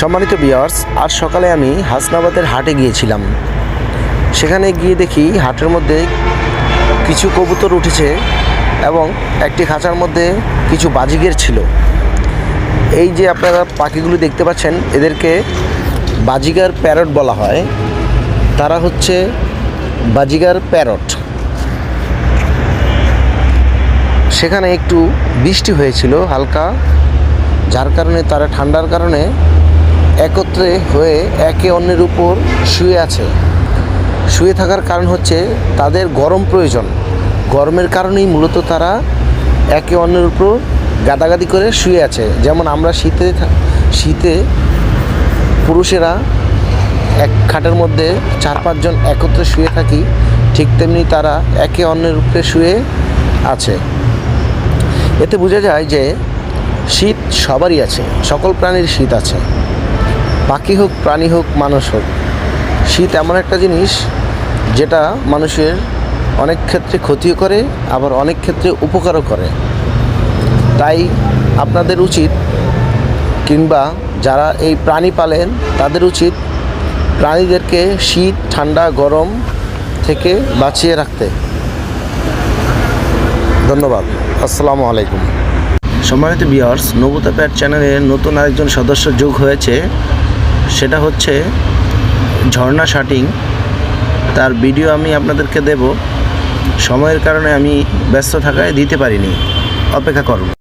সম্মানিত বিয়ার্স আজ সকালে আমি হাসনাবাদের হাটে গিয়েছিলাম। সেখানে গিয়ে দেখি হাটের মধ্যে কিছু কবুতর উঠেছে এবং একটি খাঁচার মধ্যে কিছু বাজিগের ছিল। এই যে আপনারা পাখিগুলি দেখতে পাচ্ছেন, এদেরকে বাজিগার প্যারট বলা হয়। তারা হচ্ছে বাজিগার প্যারট। সেখানে একটু বৃষ্টি হয়েছিল হালকা, যার কারণে তারা ঠান্ডার কারণে একত্রে হয়ে একে অন্যের উপর শুয়ে আছে। শুয়ে থাকার কারণ হচ্ছে তাদের গরম প্রয়োজন। গরমের কারণেই মূলত তারা একে অন্যের উপর গাদাগাদি করে শুয়ে আছে। যেমন আমরা শীতে শীতে পুরুষেরা এক খাটের মধ্যে চার পাঁচজন একত্রে শুয়ে থাকি, ঠিক তেমনি তারা একে অন্যের উপরে শুয়ে আছে। এতে বোঝা যায় যে শীত সবারই আছে, সকল প্রাণীর শীত আছে। পাখি হোক, প্রাণী হোক, মানুষ হোক, শীত এমন একটা জিনিস যেটা মানুষের অনেক ক্ষেত্রে ক্ষতিও করে, আবার অনেক ক্ষেত্রে উপকারও করে। তাই আপনাদের উচিত কিংবা যারা এই প্রাণী পালেন, তাদের উচিত প্রাণীদেরকে শীত, ঠান্ডা, গরম থেকে বাঁচিয়ে রাখতে। ধন্যবাদ। আসসালামু আলাইকুম। সম্মানিত বিয়ার্স নবতা প্যাট চ্যানেলে নতুন আরেকজন সদস্য যোগ হয়েছে। সেটা হচ্ছে ঝর্ণা শাটিং। তার ভিডিও আমি আপনাদেরকে দেব। সময়ের কারণে আমি ব্যস্ত থাকায় দিতে পারিনি। অপেক্ষা করুন।